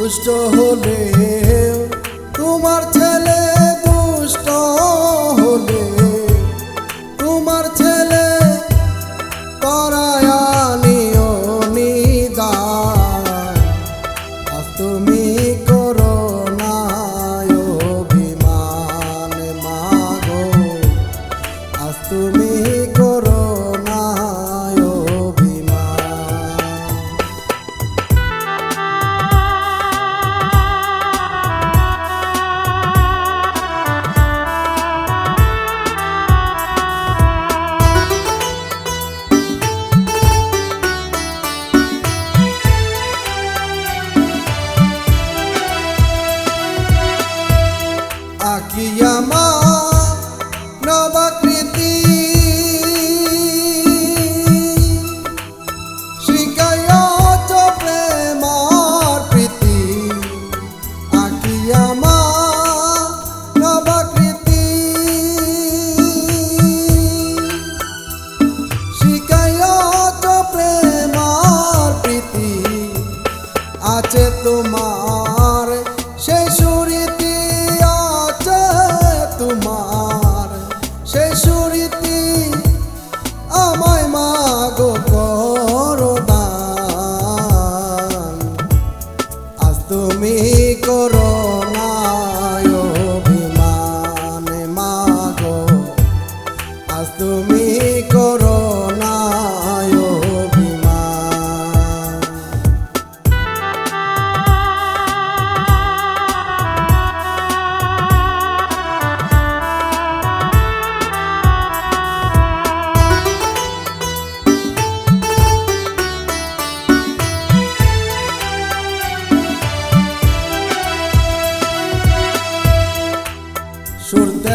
দুষ্ট হলে তোমার ছেলে দুষ্ট হলে তোমার ছেলে পরায়ণীয় নিদা তুমি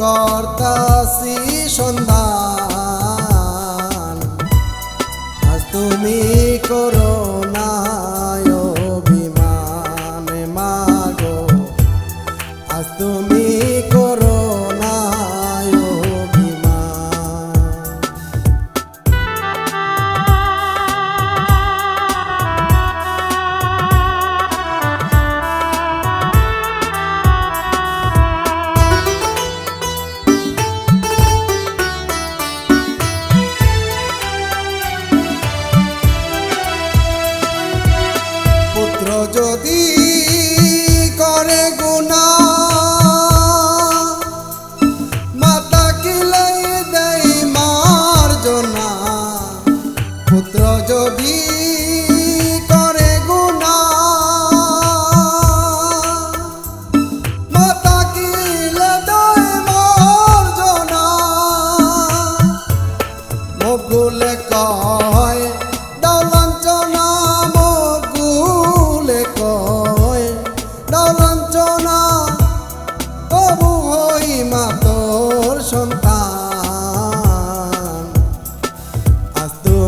করতাছি সন্ধান আজ তুমি করো যদি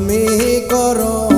তুমি করো